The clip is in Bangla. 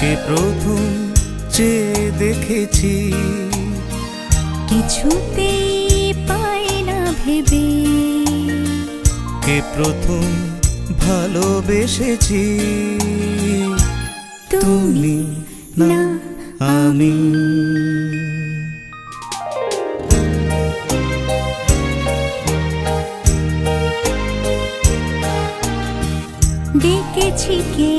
কে প্রথম চেয়ে দেখেছি। কিছুতেই পাই না ভেবে। কে প্রথম ভালোবেসেছি। তুমি না আমি। ডেকেছি কে